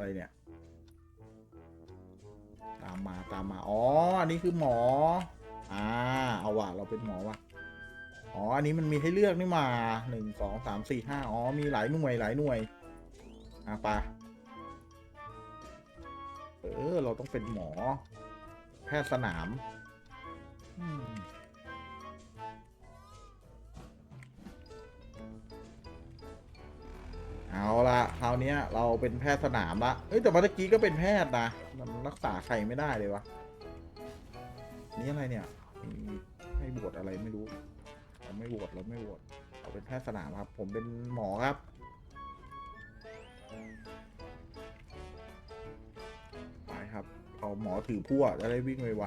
อะไรเนี่ย ตามมาตามมา อ๋อ อันนี้คือหมอ อ่า เอาว่ะ เราเป็นหมอว่ะ อ๋อ อันนี้มันมีให้เลือกนี่มาหนึ่งสองสามสี่ห้าอ๋อ มีหลายหน่วยหลายหน่วย อะปะเออ เราต้องเป็นหมอ แพทย์สนาม อืม เอาละคราวนี้เราเป็นแพทย์สนามละเอ้ยแต่เมื่อกี้ก็เป็นแพทย์นะ มันรักษาใครไม่ได้เลยวะ นี่อะไรเนี่ย ไมีให้บวชอะไรไม่รู้เราไม่บวชเราไม่บวชเราเป็นแพทย์สนามครับ ผมเป็นหมอครับ ไปครับ เอาหมอถือพั่วจะได้วิ่งไว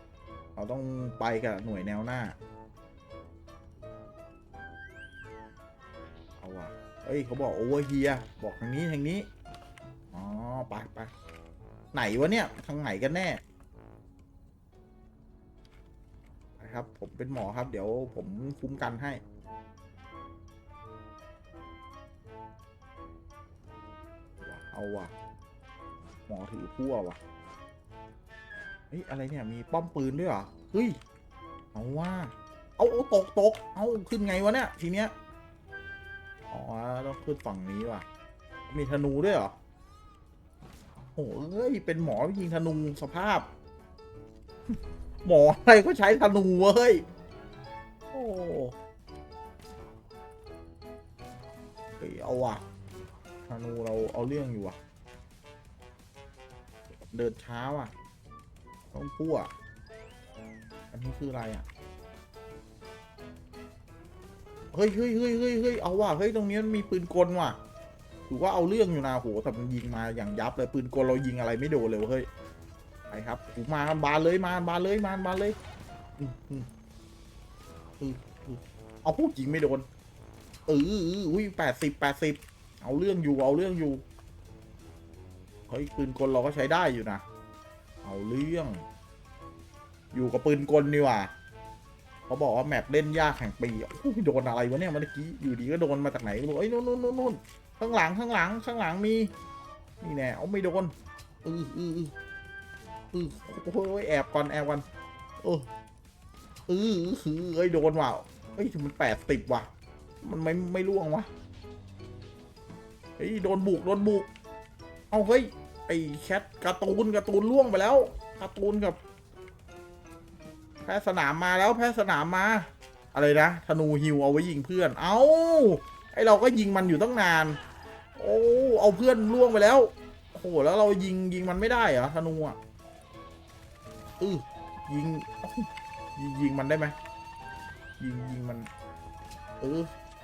ๆ เราต้องไปกับหน่วยแนวหน้า อ้ยเขาบอกโอเวอร์เฮียบอกทางนี้ทางนี้ อ๋อไปไปไหนวะเนี่ยทางไหนกันแน่ครับ ผมเป็นหมอครับ เดี๋ยวผมคุ้มกันให้ เอาว่ะ หมอถือพั่วว่ะ เฮ้ย อะไรเนี่ย มีป้อมปืนด้วยเหรอ เฮ้ย เอาว่า เอาตกตกเอาขึ้นไงวะเนี่ย ทีเนี้ย อ๋อต้องขึ้นฝั่งนี้ว่ะ มีธนูด้วยเหรอโอ้เอ้ย เป็นหมอยิงธนูสภาพ หมออะไรก็ใช้ธนูเว้ย โอ้เฮ้ยเอาว่ะธนูเราเอาเรื่องอยู่ว่ะ เดินช้าว่ะ ต้องพั่วอันนี้คืออะไรอะ เฮ้ยเฮ้ยเฮ้ยเฮ้ยเฮ้ยเอาว่ะเฮ้ยตรงนี้มันมีปืนกลว่ะถือว่าเอาเรื่องอยู่นะโหแต่มันยิงมาอย่างยับเลยปืนกลเรายิงอะไรไม่โดนเลยเฮ้ยไปครับโหมาบานเลยมาบานเลยมาบานเลยเอาพูดยิงไม่โดนเอออออุ้ยแปดสิบแปดสิบเอาเรื่องอยู่เอาเรื่องอยู่เฮ้ยปืนกลเราก็ใช้ได้อยู่นะ เอาเรื่อง อยู่กับปืนกลนี่ว่ะ เขาบอกว่าแมปเล่นยากแห่งปีโอ้ยโดนอะไรวะเนี่ยเมื่อกี้อยู่ดีก็โดนมาจากไหนก็บอกเอ้นู่นนู่นนู่นข้างหลังข้างหลังข้างหลังมีนี่แน่เอาไม่โดนออเออเออเอโอ้ยแอบก่อนแอบก่อนเออออเออเอ้ยโดนว่ะเฮ้ยมันแปดติดว่ะ มันไม่ไม่ล่วงวะเฮ้ยโดนบุกโดนบุก เอาเฮ้ยไอ้แคทการ์ตูนการ์ตูนล่วงไปแล้วการ์ตูนกับ แพทย์สนามมาแล้วแพทย์สนามมา อะไรนะ ธนูฮิวเอาไว้ยิงเพื่อน เอาไอเราก็ยิงมันอยู่ตั้งนาน โอ้ เอาเพื่อนล่วงไปแล้ว โอ้โห แล้วเรายิงยิงมันไม่ได้เหรอธนูอะอือยิงยิงยิงมันได้ไหมยิงยิงมัน เออ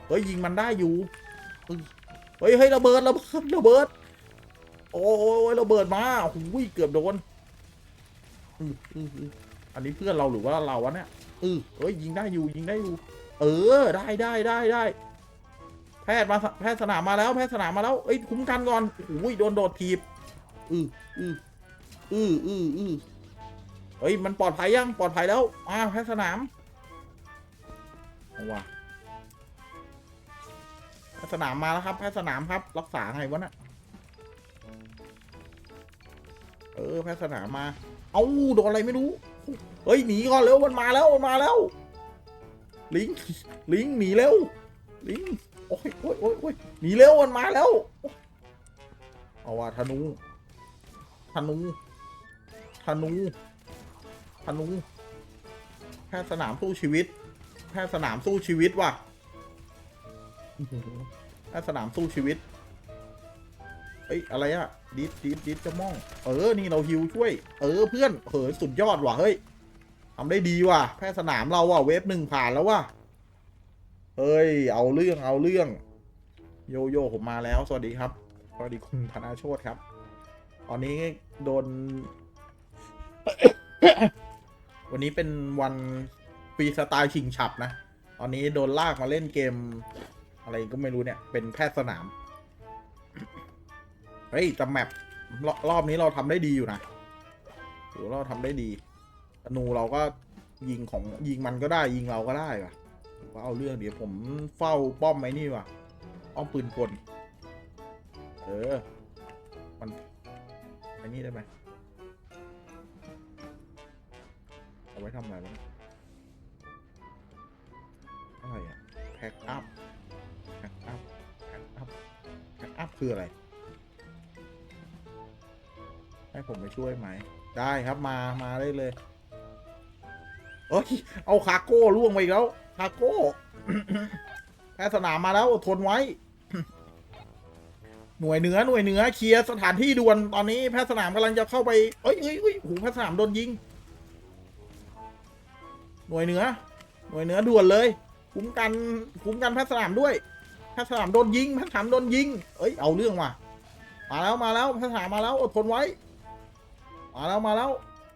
เฮ้ยยิงมันได้อยู่เฮ้ยเฮ้ยระเบิดระเบิดระเบิด โอ้ยระเบิดมาโอ้โหเกือบโดนอืออือ อันนี้เพื่อนเราหรือว่าเราวะเนี่ยเออเอ้ยยิงได้อยู่ยิงได้อยู่ เออได้ได้ได้ได้แพทย์มาแพทย์สนามมาแล้วแพทย์สนามมาแล้วเอ้ยคุ้มกันก่อนโอ้ยโดนโดดทีบอืออืออืออืออือเฮ้ยมันปลอดภัยยังปลอดภัยแล้วมาแพทย์สนามเอาว่ะแพทย์สนามมาแล้วครับแพทย์สนามครับ รักษาไงวะน่ะเออแพทย์สนามมา เอาโดนอะไรไม่รู้ เฮ้ยหนีก่อนเร็วมันมาแล้วมันมาแล้ว ลิงลิงหนีเร็วลิงโอ้ยโอ้ยโอ้ยอยหนีเร็วมันมาแล้วเอาว่าธนูธนูธนูธนูแพทย์สนามสู้ชีวิตแพทย์สนามสู้ชีวิตว่ะแพทย์สนามสู้ชีวิต เอ้ยอะไรอะดิดดิดดิดจะม่อง เออ นี่เราฮิวช่วย เออเพื่อนเฮ้ยสุดยอดว่ะเฮ้ยทำได้ดีว่ะ แพทย์สนามเราว่ะเวฟหนึ่งผ่านแล้วว่ะ เฮ้ย เอาเรื่องเอาเรื่อง โยโย่ผมมาแล้ว สวัสดีครับ สวัสดีคุณธนาโชตครับ ตอนนี้โดน วันนี้เป็นวันฟรีสไตล์ชิงฉับนะ ตอนนี้โดนลากมาเล่นเกม อะไรก็ไม่รู้เนี่ย เป็นแพทย์สนาม เฮ้ยแต่แมปรรอบนี้เราทำได้ดีอยู่นะถือว่าเราทำได้ดีธนูเราก็ยิงของยิงมันก็ได้ยิงเราก็ได้ว่ะว่าเอาเรื่องเดี๋ยวผมเฝ้าป้อมไอ้นี่ว่ะป้อมปืนกลเออ มันอ้นี่ได้ไหมเอาไว้ทำอะไรวะอะไรอะแพ็กอัพแพ็กอัพแพ็กอัพแพ็กอัพคืออะไร ให้ผมไปช่วยไหม ได้ครับมามาได้เลยเอ้ยเอาคาโก้ล่วงไปอีกแล้วคาโก้แพทย์สนามมาแล้วอดทนไว้ หน่วยเหนือหน่วยเหนือเคลียร์สถานที่ด่วนตอนนี้แพทย์สนามกำลังจะเข้าไปเอ้ยเอ้ยเอ้ยโอ้แพทย์สนามโดนยิง หน่วยเหนือ หน่วยเหนือด่วนเลยคุ้มกันคุ้มกันแพทย์สนามด้วยแพทย์สนามโดนยิงแพทย์สนามโดนยิง เอ้ยเอาเรื่องว่ะมาแล้วมาแล้วแพทย์สนามมาแล้วอดทนไว้ มาแล้วมาแล้ว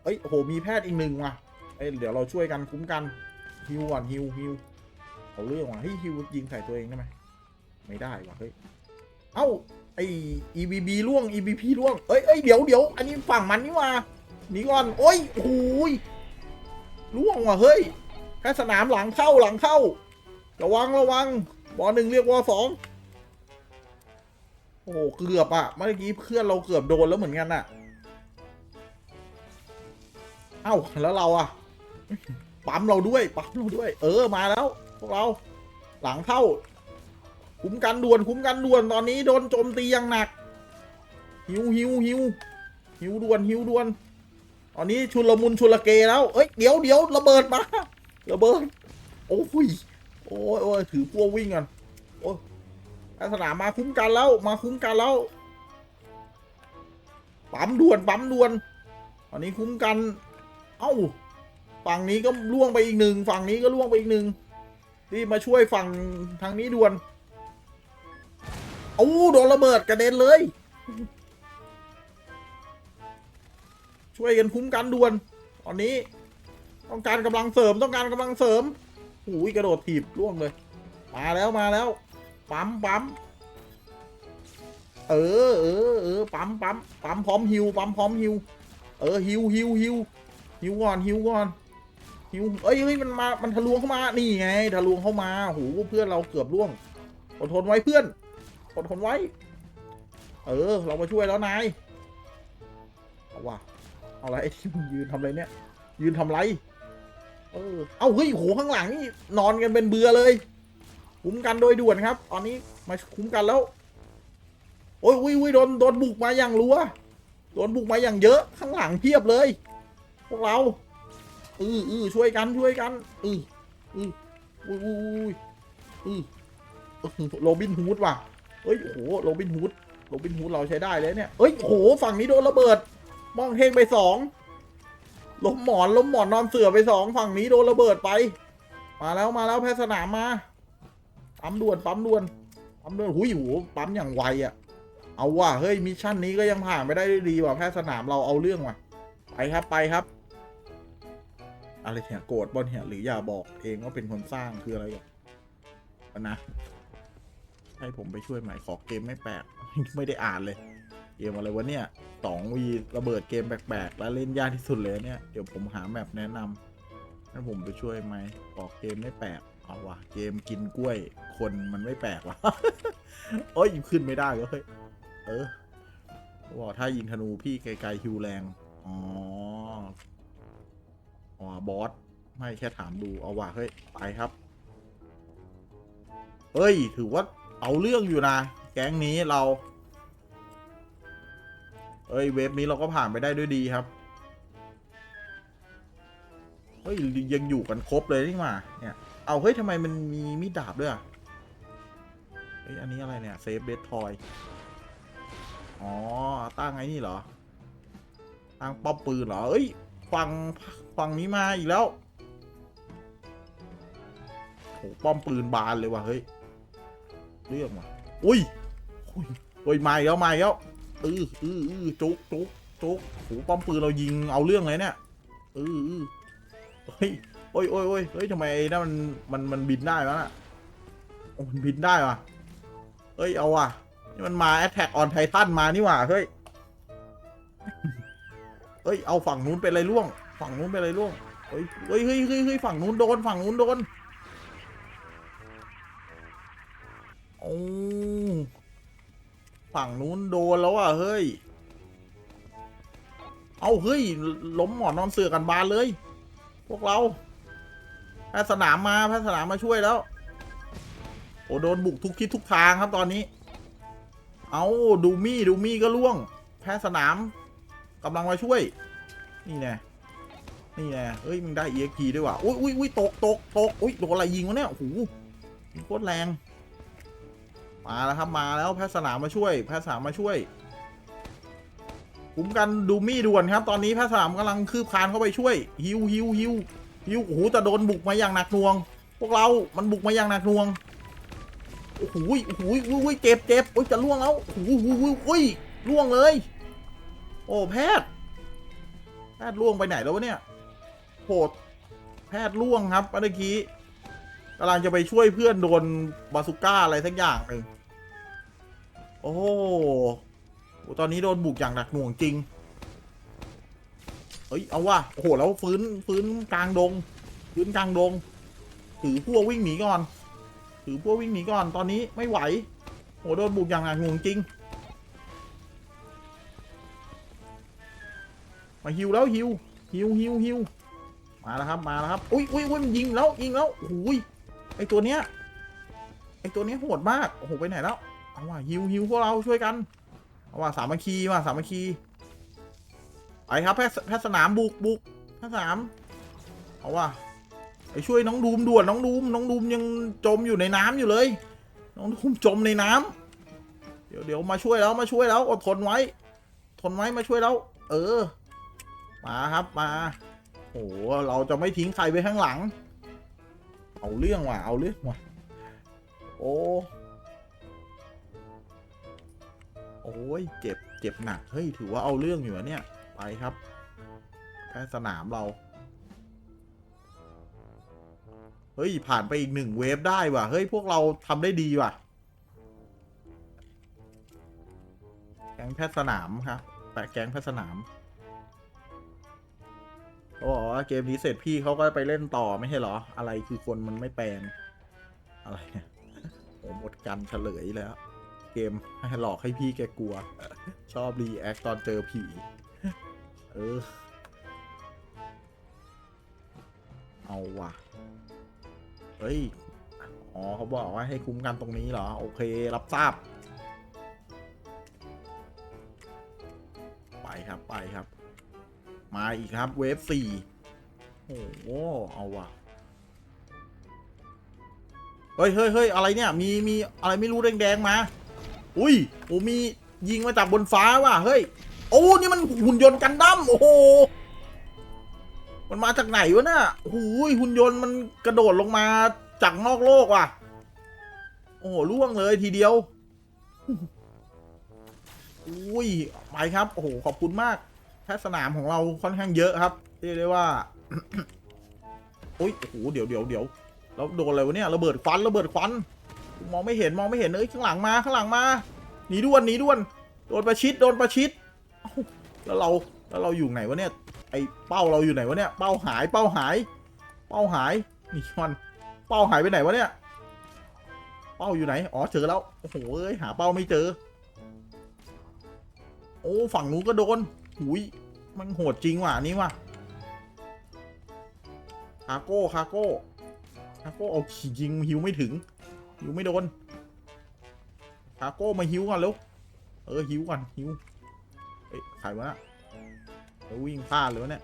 เอ้ยโหมีแพทย์อีกหนึ่งว่ะเอ้ยเดี๋ยวเราช่วยกันคุ้มกันฮิวก่อนฮิวฮิวเอาเรื่องว่ะเฮ้ยฮิวยิงใส่ตัวเองได้ไหมไม่ได้ว่ะเฮ้ยเอ้าไอ EBB ล่วง EBP ล่วงเอ้ยเอ้ยเดี๋ยวเดี๋ยวอันนี้ฝั่งมันนี่ว่าหนีก่อนโอ้ยโอ้โหยล่วงว่ะเฮ้ยแค่สนามหลังเข้าหลังเข้า ระวังระวังบอหนึ่งเรียกวอสองโอ้โหเกือบอะเมื่อกี้เพื่อนเราเกือบโดนแล้วเหมือนกันอะ เอ้าแล้วเราอะปั๊มเราด้วยปั๊มเราด้วย เออมาแล้ว พวกเรา หลังเข้า คุ้มกันด่วน คุ้มกันด่วนตอนนี้โดนโจมตีอย่างหนัก หิวหิวหิวหิวด่วนหิวด่วน ตอนนี้ชุลมุนชุลเกแล้วเอ้ยเดี๋ยวเดี๋ยวระเบิดมาระเบิดโอ้ยโอ้ยโอ้ยถือพวกวิ่งกันโอ้ยสนามมาคุ้มกันแล้ว มาคุ้มกันแล้วปั๊มด่วนปั๊มด่วนตอนนี้คุ้มกัน เอ้า ฝั่งนี้ก็ล่วงไปอีกหนึ่งฝั่งนี้ก็ล่วงไปอีกหนึ่งรีบมาช่วยฝั่งทางนี้ด่วนโอ้โดนระเบิดกระเด็นเลย ช่วยกันคุ้มกันด่วน ตอนนี้ต้องการกำลังเสริมต้องการกำลังเสริมหูยกระโดดถีบล่วงเลย มาแล้วมาแล้ว ปั๊มปั๊มเออเออเออปั๊มปั๊มปั๊มพร้อมฮิวปั๊มพร้อมฮิวเออฮิวฮิวฮิว ฮิวก่อนฮิวก่อนหิวเอ้ยเฮ้ยมันมามันทะลวงเข้ามานี่ไงทะลวงเข้ามาโหเพื่อนเราเกือบล่วงอดทนไว้เพื่อนอดทนไว้ เออ เรามาช่วยแล้วนายเอาว่ะเอาอะไรไอ้ที่มึงยืนทำอะไรเนี่ย ยืนทำไร เออ เอาเฮ้ยโหข้างหลังนี่นอนกันเป็นเบือเลย คุ้มกันโดยด่วนครับ ตอนนี้มาคุ้มกันแล้ว โอ้ยอุ้ยอุ้ยโดนโดนบุกมาอย่างรัวโดนบุกมาอย่างเยอะข้างหลังเพียบเลย วกเราอืออือช่วยกันช่วยกันอืออืออุ้ยอุ้ยอุ้ยอือโรบินฮูดว่ะเฮ้ยโหโรบินฮูดโรบินฮูดเราใช้ได้เลยเนี่ยเฮ้ยโหฝั่งนี้โดนระเบิด มองเทงไปสองล้มหมอนล้มหมอนนอนเสือไปสองฝั่งนี้โดนระเบิดไป มาแล้วมาแล้วแพทย์สนามมาปั๊มด่วนปั๊มด่วนปั๊มด่วนหุยโหปั๊มอย่างไวอะ่ะ เอาว่ะเฮ้ยมิชชั่นนี้ก็ยังผ่านไปได้ดีว่ะแพทย์สนามเราเอาเรื่องว่ะไปครับไปครับ อะไรเนี่ยโกรธบอลเนี่ยหรืออย่าบอกเองว่าเป็นคนสร้างคืออะไรอะนะให้ผมไปช่วยใหมขอเกมไม่แปลกไม่ได้อ่านเลยเกมอะไรวะเนี่ยสองวีระเบิดเกมแปลกๆแล้วเล่นยากที่สุดเลยเนี่ยเดี๋ยวผมหาแมปแนะนำให้ผมไปช่วยไหมขอเกมไม่แปลกเอาวะเกมกินกล้วย คนมันไม่แปลกวะโอ้ยขึ้นไม่ได้ก็เฮ้ยเออบอกถ้ายิงธนูพี่ไกลๆฮิวแรงอ๋อ อ๋อบอส ไม่แค่ถามดู เอาว่ะเฮ้ย ไปครับ เฮ้ย ถือว่าเอาเรื่องอยู่นะ แก๊งนี้เรา เอ้ย เว็บนี้เราก็ผ่านไปได้ด้วยดีครับ เฮ้ย ยังอยู่กันครบเลยนี่หว่าเนี่ย เอาเฮ้ยทำไมมันมีมีดดาบด้วยอะเฮ้ย อันนี้อะไรเนี่ย เซฟเบสทอย อ๋อ ตั้งไอ้นี่เหรอ ตั้งป้อมปืนเหรอ เอ้ย ฝั่งฝั่งนี้มาอีกแล้วโหป้อมปืนบานเลยว่ะเฮ้ยเรื่องว่ะอุ้ยอุ้ยโอ้ยมาอีกแล้วมาอีกแล้วอืออืออือจุกจุกจุกโหป้อมปืนเรายิงเอาเรื่องเลยเนี่ยอืออือเฮ้ยโอ้ยโอ้ยโอ้ยเฮ้ยทำไมไอ้นั่นมันมันมันบินได้วะน่ะมันบินได้ว่ะเฮ้ยเอาว่ะนี่มันมา Attack on Titan มานี่หว่าเฮ้ย เอ้ยเอาฝั่งนู้นเป็นอะไรร่วง ฝั่งนู้นเป็นอะไรร่วงเฮ้ยเฮ้ยเฮ้ยเฮ้ยเฮ้ยฝั่งนู้นโดนฝั่งนู้นโดนโอ้ฝั่งนู้นโดนแล้วอะเฮ้ย เอาเฮ้ยล้มหมอนนอนเสือกันบานเลย พวกเราแพทย์สนามมาแพทย์สนามมาช่วยแล้ว โอ้โดนบุกทุกทิศทุกทางครับตอนนี้ เอาดูมี่ดูมี่ก็ล่วง แพทย์สนาม กำลังมาช่วย นี่แน่นี่แน่เอ้ยมึงได้ EXP ด้วยว่ะอุ้ยอุ้ยอุ้ยตกตกตกอุ้ยโดนอะไรยิงวะเนี่ยโอ้โหโคตรแรง มาแล้วครับมาแล้วแพทย์สนามมาช่วย แพทย์สนามมาช่วยคุ้มกันดูมี่ด่วนครับ ตอนนี้แพทย์สนามกำลังคืบคลานเข้าไปช่วยฮิวฮิวฮิวฮิวโอ้โหแต่โดนบุกมาอย่างหนักหน่วง พวกเรา มันบุกมาอย่างหนักหน่วงโอ้โหโอ้โหโอ้โหเจ็บเจ็บโอ้ยจะล่วงแล้วโอ้โหโอ้โหโอ้ยล่วงเลย โอ้แพทย์ แพทย์ล่วงไปไหนแล้ววะเนี่ยโหดแพทย์ล่วงครับเมื่อกี้กำลังจะไปช่วยเพื่อนโดนบาสุก้าอะไรสักอย่างหนึ่งโอ้โหตอนนี้โดนบุกอย่างหนักหน่วงจริง เฮ้ย เอาว่ะโอ้โห แล้วฟื้นฟื้นกลางดง ฟื้นกลางดง ถือพวกวิ่งหนีก่อน ถือพวกวิ่งหนีก่อน ตอนนี้ไม่ไหว โห โดนบุกอย่างหนักหน่วงจริง มาฮิวแล้วฮิวฮิวฮิวฮิวมาแล้วครับมาแล้วครับอุ้ยอุ้ยอุ้ยมันยิงแล้วยิงแล้วโอ้ยไอตัวเนี้ยไอตัวเนี้ยโหดมากโอ้โหไปไหนแล้วเอาว่ะฮิวฮิวพวกเราช่วยกันเอาว่ะสามัคคีว่ะสามัคคีไปครับแพทย์แพทย์สนามบุกบุกแพทย์สนามเอาว่ะไปช่วยน้องดูมด่วนน้องดูมน้องดูมยังจมอยู่ในน้ำอยู่เลย น้องดูมจมในน้ำเดี๋ยวเดี๋ยวมาช่วยแล้วมาช่วยแล้วอดทนไว้ ทนไว้มาช่วยแล้ว เออ มาครับมาโอ้โหเราจะไม่ทิ้งใครไว้ข้างหลัง เอาเรื่องว่ะเอาเรื่องว่ะโอ้โอ้ยเจ็บเจ็บหนักเฮ้ยถือว่าเอาเรื่องอยู่อะเนี่ย ไปครับแพ้สนามเราเฮ้ย ผ่านไปอีกหนึ่งเวฟได้ว่ะ เฮ้ย พวกเราทำได้ดีว่ะแก๊งแพทย์สนามครับแปะแก๊งแพทย์สนาม เขาบอกว่าเกมนี้เสร็จพี่เขาก็ไปเล่นต่อไม่ใช่เหรอ อะไรคือคนมันไม่แปลงอะไรเนี่ยโอ้หมดกันเฉลยแล้ว เกมให้หลอกให้พี่แกกลัว ชอบรีแอคตอนเจอผี เออ เอาว่ะ เฮ้ย อ๋อเขาบอกว่าให้คุ้มกันตรงนี้เหรอ โอเครับทราบ ไปครับไปครับ มาอีกครับ เวฟสี่โอ้โหเอาว่ะเฮ้ยเฮ้ยเฮ้ยอะไรเนี่ย มี มี อะไรไม่รู้แดงๆมา อุ้ยโอ้มียิงมาจากบนฟ้าว่ะ เฮ้ย โอ้ นี่มันหุ่นยนต์กันดั้ม โอ้โห มันมาจากไหนวะเนี่ยโอ้ยหุ่นยนต์มันกระโดดลงมาจากนอกโลกว่ะ โอ้โหล่วงเลยทีเดียว อุ้ย ไปครับ โอ้โห ขอบคุณมาก แพทย์สนามของเราค่อนข้างเยอะครับเรียกได้ว่าโอ้ยโอ้โหเดี๋ยวเดี๋ยวเดี๋ยวแล้วโดนอะไรวะเนี่ยระเบิดควันระเบิดควันมองไม่เห็นมองไม่เห็นเอ้ยข้างหลังมาข้างหลังมาหนีด่วนหนีด่วน โดนประชิดโดนประชิดแล้วเราแล้วเราอยู่ไหนวะเนี่ย ไอเป้าเราอยู่ไหนวะเนี่ยเป้าหายเป้าหาย เป้าหายนี่มันเป้าหายไปไหนวะเนี่ย เป้าอยู่ไหนอ๋อเจอแล้วโอ้โหเอ้ยหาเป้าไม่เจอ โอ้ฝั่งนู้นก็โดนหุย มันโหดจริงว่ะอันนี่ว่ะคาโก้คาโก้คาโก้เอาขี่ยิงฮิวไม่ถึงฮิวไม่โดนคาโก้มาฮิวก่อนเร็วเออฮิวก่อนฮิวเอ้ยใครวะน่ะเออวิ่งพลาดเลยวะเนี่ย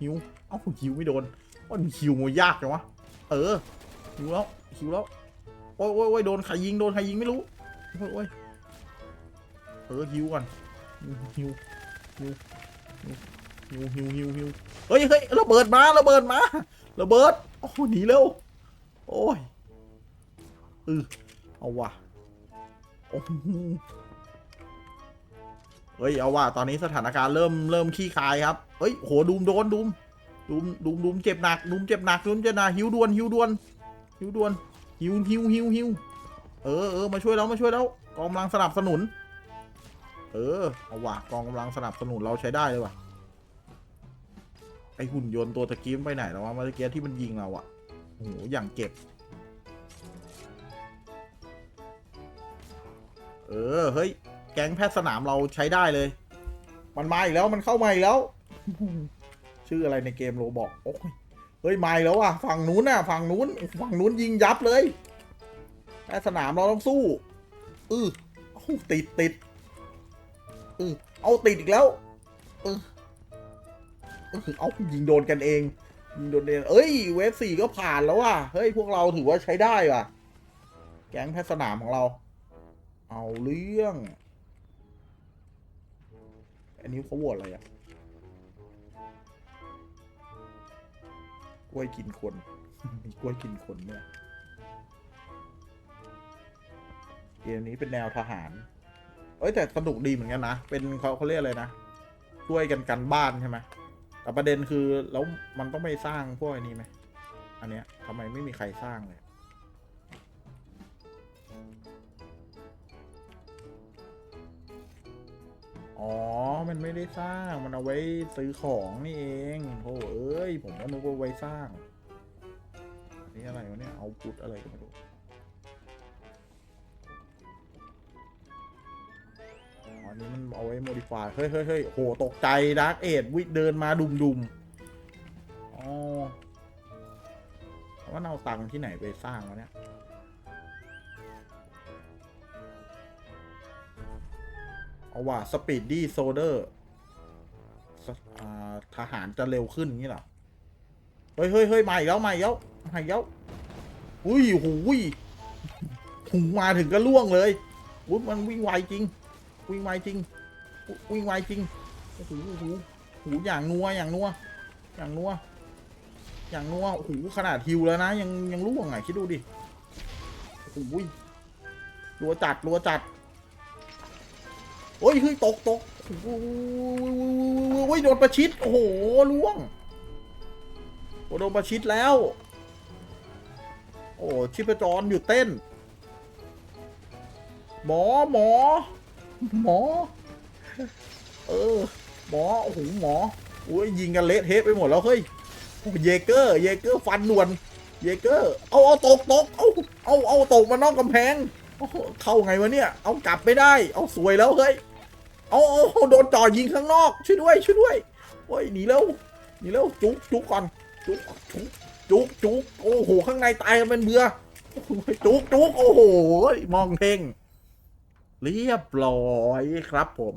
ฮิวเอ้าฮิวไม่โดนว่ามันฮิวมันยากจังวะเออฮิวแล้วฮิวแล้วโอ้ยโอ้ยโอ้ยโดนใครยิงโดนใครยิงไม่รู้โอ้ยโอ้ยเออฮิวก่อนฮิว ฮิวฮิวฮิวฮิวฮิวเฮ้ยเฮ้ยระเบิดมาระเบิดมาระเบิดโอ้หนีเร็วโอ้ยเออเอาว่ะโอ้เฮ้ยเอาว่ะตอนนี้สถานการณ์เริ่มเริ่มขี้คายครับเฮ้ยโหดูมโดนดูมดูมดูมดูมเจ็บหนักดูมเจ็บหนักดูมเจ็บหนักหิวด่วนหิวด่วนหิวด่วนหิวหิวหิวหิวเออเออมาช่วยเรามาช่วยเรากองกำลังสนับสนุน เออ เอาว่ะกองกำลังสนับสนุนเราใช้ได้เลยว่ะ ไอหุ่นยนต์ตัวตะกี้ไปไหนแล้ววะเมื่อกี้ที่มันยิงเราอะโอ้โหอย่างเก็บ เออ เฮ้ย แก๊งแพทย์สนามเราใช้ได้เลย มันมาอีกแล้ว มันเข้ามาอีกแล้ว ชื่ออะไรในเกมโรบอกโอ้ย เฮ้ย มาอีกแล้วอะ ฝั่งนู้นน่ะ ฝั่งนู้น ฝั่งนู้นยิงยับเลยแต่สนามเราต้องสู้ อืออ้าติดติด อือเอาติดอีกแล้วเออเออเอายิงโดนกันเอง ยิงโดนเองเอ้ย เวฟสี่ก็ผ่านแล้วว่ะ เฮ้ย พวกเราถือว่าใช้ได้ว่ะ แก๊งแพทย์สนามของเรา เอาเรื่อง อันนี้เขาโหวตอะไรอะกล้วยกินคนมีกล้วยกินคนเนี่ย เกมนี้เป็นแนวทหาร เอ้ยแต่สนุกดีเหมือนกันนะ เป็นเขาเขาเรียกอะไรนะ ช่วยกันกันบ้านใช่ไหมแต่ประเด็นคือแล้วมันต้องไปสร้างพวกอันนี้ไหม อันเนี้ยทำไมไม่มีใครสร้างเลยอ๋อ มันไม่ได้สร้าง มันเอาไว้ซื้อของนี่เอง โอ้เอ้ย ผมก็นึกว่าไว้สร้างนนี้อะไรวะเนี่ย เอาพุทอะไรก็ไม่รู้ อันนี้มันเอาไว้ modify เฮ้ยเฮ้ยเฮ้ยโห ตกใจดาร์กเอดวิเดินมาดุมดุมอ๋อว่าเอาตังค์ที่ไหนไปสร้างวะเนี่ยเอาว่าสปีดดี้โซเดอร์ทหารจะเร็วขึ้นงี้หรอ เฮ้ยเฮ้ยเฮ้ยมาอีกแล้วมาอีกแล้วมาอีกแล้วอุ้ยหูยหูมาถึงก็ล่วงเลยอุ้ยมันวิ่งไวจริง วิ่งไวจริง วิ่งไวจริงโอ้โหโอ้โหโอ้โหอย่างนัวอย่างนัวอย่างนัวอย่างนัวโอ้โหขนาดฮิวแล้วนะยังยังล่วงอะคิดดูดิโอ้โหรัวจัดรัวจัดโอ้ยเฮ้ยตกตกโอ้โหโอ้ยโดนประชิดโอ้โหล่วงโดนประชิดแล้ว โอ้ชิปจรหยุดเต้น หมอหมอ หมอ เออ หมอ โอ้โห หมอโอ้ยยิงกันเละเทะไปหมดแล้ว เฮ้ยเยเกอร์ เยเกอร์ฟันนวนเยเกอร์ เอาเอาตกตกเอาเอาเอาตกมานอกกำแพง เข้าไงวะเนี่ย เอากลับไม่ได้ เอาสวยแล้วเฮ้ย เอาเอาโดนจ่อยิงข้างนอก ช่วยด้วย ช่วยด้วย โอ้ยหนีเร็ว หนีเร็ว จุกจุกก่อน จุกจุกจุกจุกโอ้โห ข้างในตายเป็นเบือโอ้โหจุกจุกโอ้โห มองเพ่ง เรียบร้อยครับผม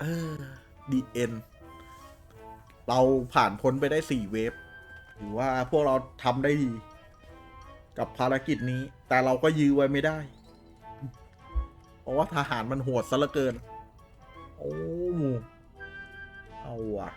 เออดีเอ็นเราผ่านพ้นไปได้สี่เวฟถือว่าพวกเราทำได้ดี กับภารกิจนี้ แต่เราก็ยื้อไว้ไม่ได้ เพราะว่าทหารมันโหดซะเหลือเกิน โอ้ เอาว่ะ